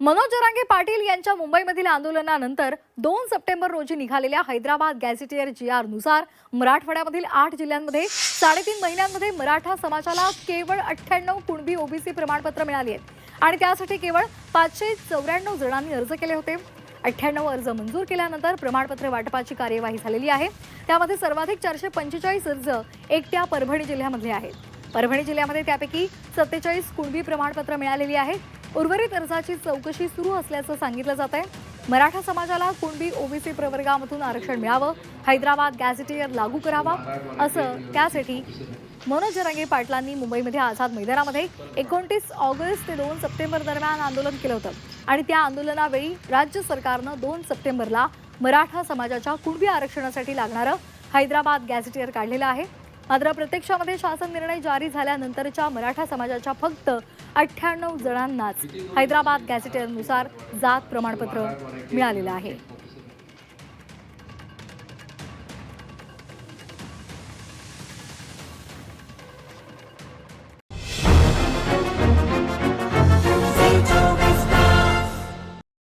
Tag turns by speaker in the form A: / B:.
A: मनोज जरांगे पाटील यांच्या मुंबईमधील आंदोलनानंतर दोन सप्टेंबर रोजी निघालेल्या हैदराबाद गॅझेटियर जी आरनुसार मराठवाड्यामधील आठ जिल्ह्यांमध्ये साडेतीन महिन्यांमध्ये मराठा समाजाला केवळ अठ्ठ्याण्णव कुणबी ओबीसी प्रमाणपत्र मिळाली आहेत. आणि त्यासाठी केवळ पाचशे चौऱ्याण्णव जणांनी अर्ज केले होते. अठ्ठ्याण्णव अर्ज मंजूर केल्यानंतर प्रमाणपत्र वाटपाची कार्यवाही झालेली आहे. त्यामध्ये सर्वाधिक चारशे पंचेचाळीस अर्ज एकट्या परभणी जिल्ह्यामधले आहेत. परभणी जिल्ह्यामध्ये त्यापैकी सत्तेचाळीस कुणबी प्रमाणपत्र मिळालेली आहेत. उर्वरित अर्जाची चौकशी सुरू असल्याचं सांगितलं जात आहे. मराठा समाजाला कुणबी ओबीसी प्रवर्गामधून आरक्षण मिळावं? हैदराबाद गॅझेटियर लागू करावा? असं त्यासाठी मनोज जरांगे पाटलांनी मुंबईमध्ये आझाद मैदानामध्ये एकोणतीस ऑगस्ट ते दोन सप्टेंबर दरम्यान आंदोलन केलं होतं. आणि त्या आंदोलनावेळी राज्य सरकारनं दोन सप्टेंबरला मराठा समाजाच्या कुणबी आरक्षणासाठी लागणारं हैदराबाद गॅझेटियर काढलेलं आहे. मात्र प्रत्यक्षामध्ये शासन निर्णय जारी झाल्यानंतरच्या मराठा समाजाच्या फक्त अठ्ठ्याण्णव जणांनाच हैदराबाद गॅझेटियरनुसार जात प्रमाणपत्र मिळालेलं आहे.